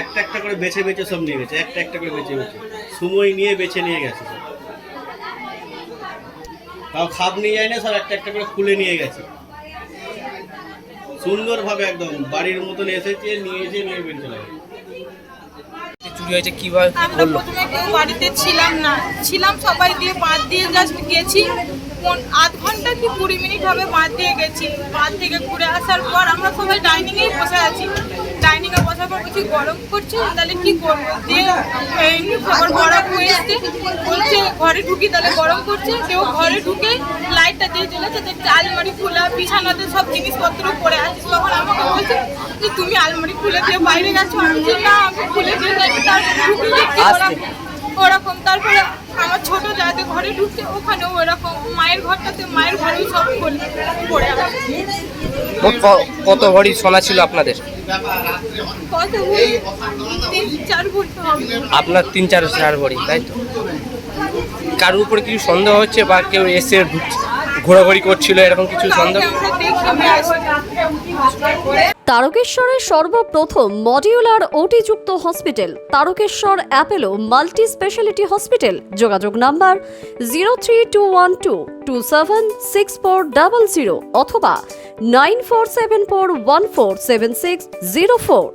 একটা একটা করে বেছে বেছে সব নিয়ে গেছে একটা একটা করে বেছে বেছে। সময় নিয়ে বেছে নিয়ে গেছে সব। তাও খাপ নিয়ে যায় না সব একটা একটা করে খুলে নিয়ে গেছে। সুন্দরভাবে একদম বাড়ির মতন এসেছে নিয়ে এসে নিয়ে বেরিয়ে চলে গেছে। চুরি হয়েছে কীভাবে আমরা প্রথমে কেউ বাড়িতে ছিলাম না। ছিলাম সবাই দিয়ে বাদ দিয়ে জাস্ট গেছি। আধ ঘণ্টা কি কুড়ি মিনিট হবে বাদ দিয়ে গেছি। বাদ থেকে ঘুরে আসার পর আমরা সবাই ডাইনিং এই বসে আছি। কিছু গরম করছে তাহলে কি করব? দিয়ে এমনি খাবার গরম হয়ে এসছে বলছে ঘরে ঢুকি তাহলে গরম করছে। কেউ ঘরে ঢুকে লাইটটা দিয়ে জ্বলেছে দেখছে আলমারি খোলা বিছানাতে সব জিনিসপত্র পড়ে আছে। তখন আমাকে বলছে যে তুমি আলমারি খুলে দিয়ে বাইরে গেছো? আমি না আমি খুলে দিয়ে গেছি তারপর ঢুকি দেখছি ওরকম। তারপরে আমার ছোট যাতে ঘরে ঢুকছে ওখানেও ওরকম মায়ের ঘরটাতে মায়ের ঘরেও সব খোলে পড়ে আছে। কত ভরি সোনা ছিল আপনাদের? আপনার তিন চার চার বড়ি, তাই তো? কারোর উপরে কিছু সন্দেহ হচ্ছে বা কেউ এসে ঢুকছে? ঘোরাঘুরি করছিল এরকম কিছু সন্দেহ? তারকেশ্বরের সর্বপ্রথম modular ওটিযুক্ত hospital Tarakeswar Apollo multi speciality hospital. যোগাযোগ number zero three two one two two seven six four double zero অথবা nine four seven four one four seven six zero four.